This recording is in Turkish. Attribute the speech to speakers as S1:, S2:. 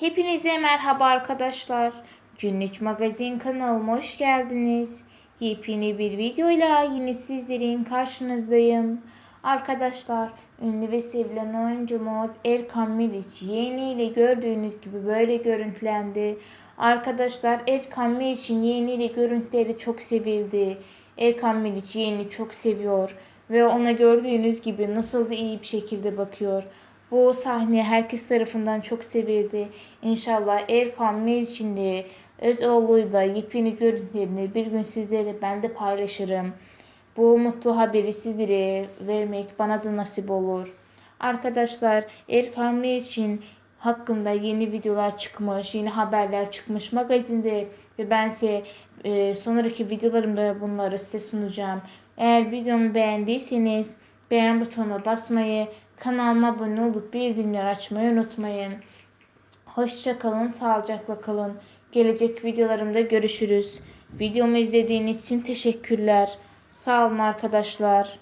S1: Hepinize merhaba arkadaşlar. Günlük Magazin kanalıma hoş geldiniz. Yepyeni bir videoyla yine sizlerin karşınızdayım. Arkadaşlar ünlü ve sevilen oyuncumuz Erkan Meriç yeğeniyle gördüğünüz gibi böyle görüntülendi. Arkadaşlar Erkan Meriç'in yeğeniyle görüntüleri çok sevildi. Erkan Meriç yeğeni çok seviyor ve ona gördüğünüz gibi nasıl da iyi bir şekilde bakıyor. Bu sahne herkes tarafından çok sevildi. İnşallah Erkan Meriç'in de Özoğlu'yla yepyeni görüntülerini bir gün sizlerle ben de paylaşırım. Bu mutlu haberi sizlere vermek bana da nasip olur. Arkadaşlar Erkan Meriç'in hakkında yeni videolar çıkmış, yeni haberler çıkmış magazinde ve ben size e, sonraki videolarımda bunları size sunacağım. Eğer videomu beğendiyseniz beğen butonuna basmayı, kanalıma abone olup bildirimleri açmayı unutmayın. Hoşça kalın, sağlıcakla kalın. Gelecek videolarımda görüşürüz. Videomu izlediğiniz için teşekkürler. Sağ olun arkadaşlar.